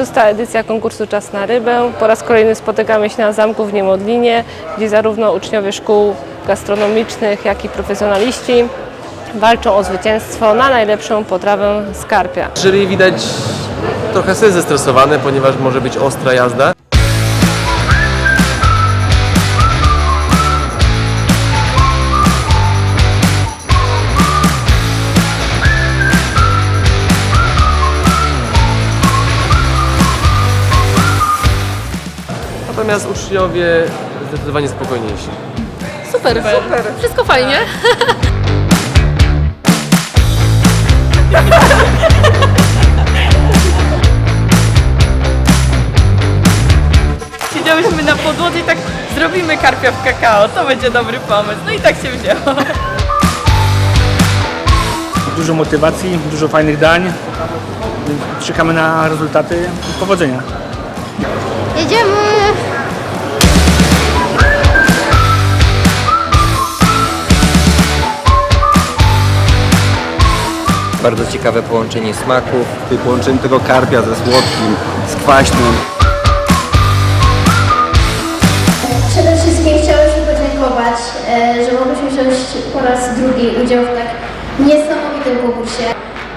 szósta edycja konkursu Czas na rybę. Po raz kolejny spotykamy się na zamku w Niemodlinie, gdzie zarówno uczniowie szkół gastronomicznych, jak i profesjonaliści walczą o zwycięstwo na najlepszą potrawę skarpia. Jury widać trochę sobie zestresowane, ponieważ może być ostra jazda. Natomiast uczniowie zdecydowanie spokojniejsi. Super, super. Wszystko fajnie. Siedziałyśmy na podłodze i tak zrobimy karpia w kakao, to będzie dobry pomysł. No i tak się wzięło. Dużo motywacji, dużo fajnych dań. Czekamy na rezultaty. Powodzenia. Jedziemy! Bardzo ciekawe połączenie smaków. połączenie tego karpia ze słodkim, z kwaśnym. Przede wszystkim chciałyśmy podziękować, e, że mogłyśmy wziąć po raz drugi udział w tak niesamowitym konkursie.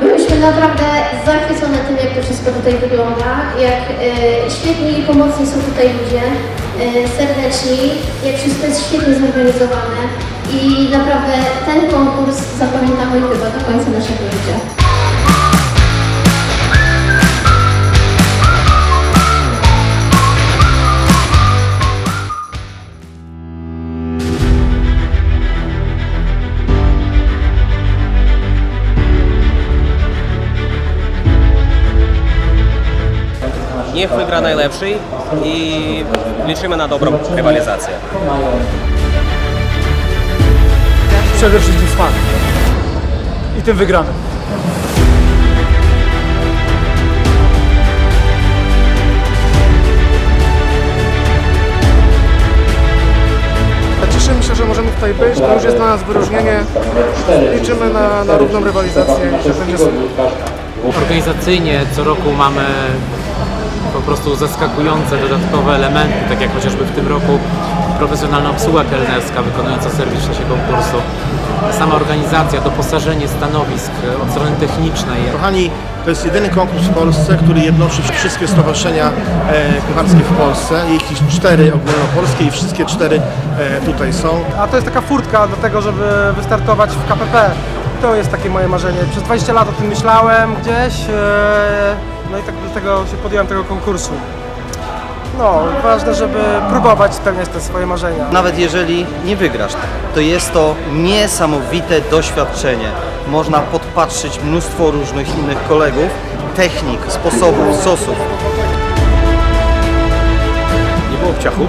Byłyśmy naprawdę zachwycone tym, jak to wszystko tutaj wygląda, jak e, świetni i pomocni są tutaj ludzie, serdeczni, jak wszystko jest świetnie zorganizowane i naprawdę ten konkurs zapamiętamy chyba do końca naszego życia. Niech wygra najlepszy i liczymy na dobrą rywalizację. Przede wszystkim smak. I tym wygramy. Cieszymy się, że możemy tutaj być, to już jest dla nas wyróżnienie. Liczymy na, na równą rywalizację i że będzie super. Organizacyjnie co roku mamy po prostu zaskakujące dodatkowe elementy, tak jak chociażby w tym roku profesjonalna obsługa kelnerska wykonująca serwis w czasie konkursu. Sama organizacja, doposażenie stanowisk od strony technicznej. Kochani, to jest jedyny konkurs w Polsce, który jednoczy wszystkie stowarzyszenia e, kucharskie w Polsce. Ich jest cztery ogólnopolskie i wszystkie cztery e, tutaj są. A to jest taka furtka do tego, żeby wystartować w KPP. To jest takie moje marzenie. Przez 20 lat o tym myślałem gdzieś, e, no i tak do tego się podjąłem tego konkursu. No, ważne, żeby próbować spełniać te swoje marzenia. Nawet jeżeli nie wygrasz, to jest to niesamowite doświadczenie. Można podpatrzyć mnóstwo różnych innych kolegów, technik, sposobów, sosów. Nie było pciachu.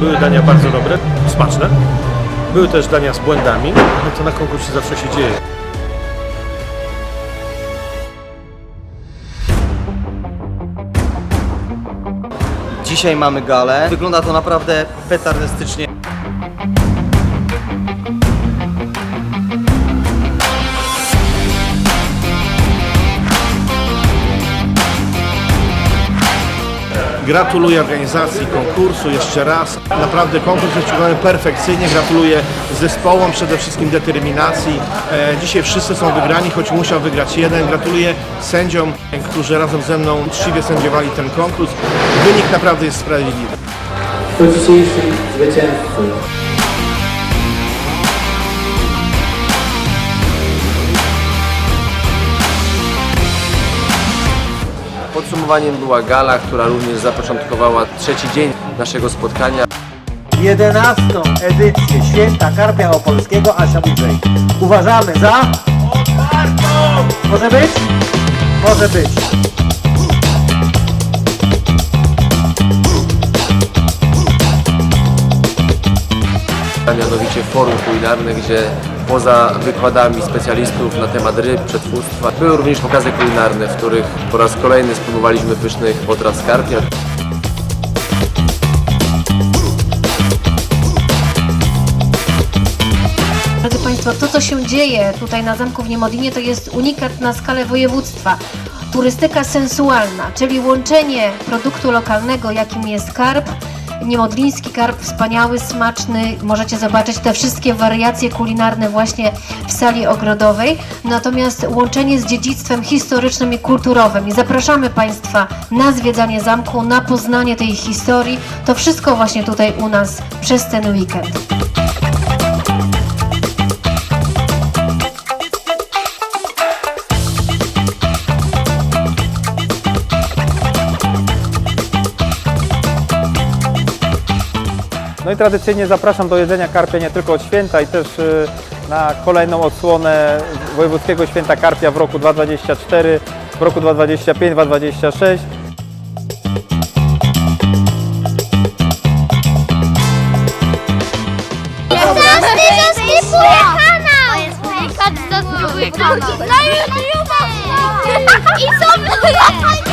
Były dania bardzo dobre, smaczne. Były też dania z błędami. No to na konkursie zawsze się dzieje. Dzisiaj mamy galę. Wygląda to naprawdę petardystycznie. Gratuluję organizacji konkursu jeszcze raz. Naprawdę konkurs jest przygotowane perfekcyjnie. Gratuluję zespołom, przede wszystkim determinacji. E, dzisiaj wszyscy są wygrani, choć musiał wygrać jeden. Gratuluję sędziom, którzy razem ze mną uczciwie sędziowali ten konkurs. Wynik naprawdę jest sprawiedliwy. Podsumowaniem była gala, która również zapoczątkowała trzeci dzień naszego spotkania. 11. edycję Święta Karpia Opolskiego Asia Budżej. Uważamy za... Może być? Może być. A mianowicie forum kulinarne, gdzie poza wykładami specjalistów na temat ryb, przetwórstwa, były również pokazy kulinarne, w których po raz kolejny spróbowaliśmy pysznych potraw skarpia. Drodzy Państwo, to co się dzieje tutaj na Zamku w Niemodlinie to jest unikat na skalę województwa. turystyka sensualna, czyli łączenie produktu lokalnego, jakim jest karp, niemodliński karp, wspaniały, smaczny. Możecie zobaczyć te wszystkie wariacje kulinarne właśnie w sali ogrodowej. Natomiast łączenie z dziedzictwem historycznym i kulturowym. I zapraszamy Państwa na zwiedzanie zamku, na poznanie tej historii. To wszystko właśnie tutaj u nas przez ten weekend. No i tradycyjnie zapraszam do jedzenia karpia nie tylko od święta i też y, na kolejną odsłonę Wojewódzkiego Święta Karpia w roku 2024, w roku 2025, 2026. Zasubskrybuję kanał! Kanał! Na YouTube! I subskrybuje!